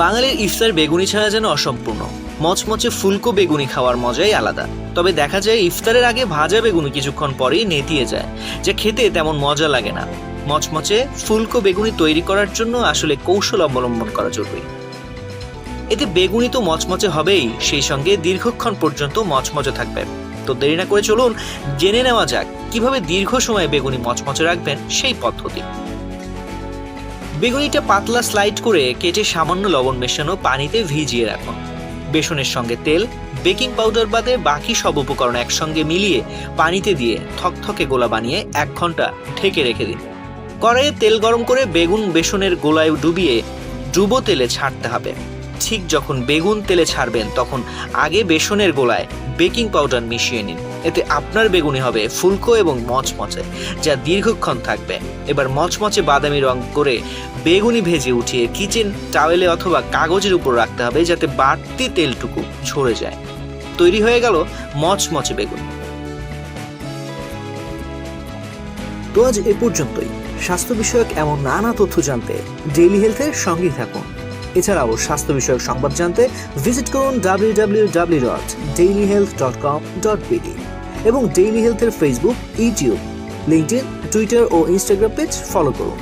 বাঙালির ইফতার বেগুনি ছাড়া যেন অসম্পূর্ণ। মচমচে ফুলকো বেগুনি খাওয়ার মজাই আলাদা। তবে দেখা যায় ইফতারের আগে ভাজা বেগুনি কিছুক্ষণ পরেই নেতিয়ে যায়, যা খেতে তেমন মজা লাগে না। মচমচে ফুলকো বেগুনি তৈরি করার জন্য আসলে কৌশল অবলম্বন করা জরুরি। এতে বেগুনি তো মচমচে হবেই, সেই সঙ্গে দীর্ঘক্ষণ পর্যন্ত মচমচে থাকবে। তো দেরি না করে চলুন, জেনে নেওয়া যাক, কীভাবে দীর্ঘ সময় বেগুনি মচমচে রাখবেন সেই পদ্ধতি। বেগুনিটা পাতলা স্লাইড করে কেটে সামান্য লবণ মেশানো পানিতে ভিজিয়ে রাখুন বেসনের সঙ্গে তেল বেকিং পাউডার বাদে বাকি সব উপকরণ একসঙ্গে মিলিয়ে পানিতে দিয়ে থকথকে গোলা বানিয়ে এক ঘণ্টা ঢেকে রেখে দিন। কড়াইয়ে তেল গরম করে বেগুন বেসনের গোলায় ডুবিয়ে ডুবো তেলে ছাড়তে হবে। ঠিক যখন বেগুন তেলে ছাড়বেন, তখন আগে বেসনের গোলায় বেকিং পাউডার মিশিয়ে নিন। এতে আপনার বেগুনি হবে ফুলকো এবং মচমচে, যা দীর্ঘক্ষণ থাকবে। এবার মচমচে বাদামি রং করে বেগুনি ভেজে উঠিয়ে কিচেন টাওয়েলে অথবা কাগজের উপর রাখতে হবে, যাতে বাড়তি তেলটুকু ঝরে যায়। তৈরি হয়ে গেল মচমচে বেগুন। তো আজ এ পর্যন্তই। স্বাস্থ্য বিষয়ক এমন নানা তথ্য জানতে ডেইলি হেলথের সঙ্গেই থাকুন। এছাড়াও স্বাস্থ্য বিষয়ক সংবাদ জানতে ভিজিট করুন W W W dot health dot com dot এবং ডেইলি হেলথের ফেসবুক ইউটিউব লিঙ্কডিন টুইটার ও ইনস্টাগ্রাম পেজ ফলো করুন।